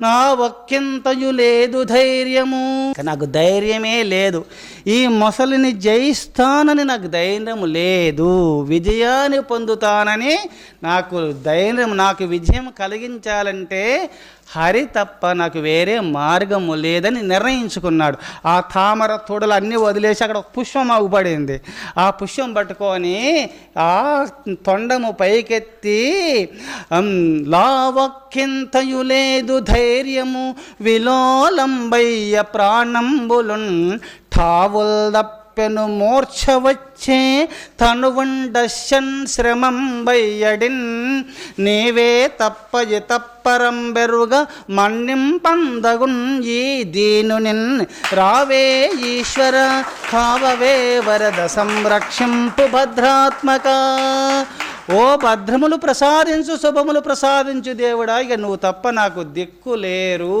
నా ఒక్కింతయు లేదు ధైర్యము. నాకు ధైర్యమే లేదు. ఈ మొసలిని జయిస్తానని నాకు ధైర్యం లేదు. విజయాన్ని పొందుతానని నాకు ధైర్యం నాకు విజయం కలిగించాలంటే హరి తప్ప నాకు వేరే మార్గము లేదని నిర్ణయించుకున్నాడు. ఆ తామర తోడలు అన్నీ వదిలేసి అక్కడ ఒక పుష్పం ఆగుపడింది ఆ పుష్పం పట్టుకొని ఆ తొండము పైకెత్తి లావక్కింతయు లేదు ధైర్యం ధైర్యము విలోలంబయ్య ప్రాణంబులున్ ఠావుల్దప్పెను మూర్ఛ వచ్చే తనువుండశన్ శ్రమంబయ్యడిన్ నీవే తప్పయి తప్పరం బెరుగ మన్నిం పందగున్ ఈ దీనునిన్ రావే ఈశ్వర కావవే వరద సంరక్షింపు భద్రాత్మక ఓ భద్రములు ప్రసాదించు శుభములు ప్రసాదించు దేవుడా ఇక నువ్వు తప్ప నాకు దిక్కు లేరు.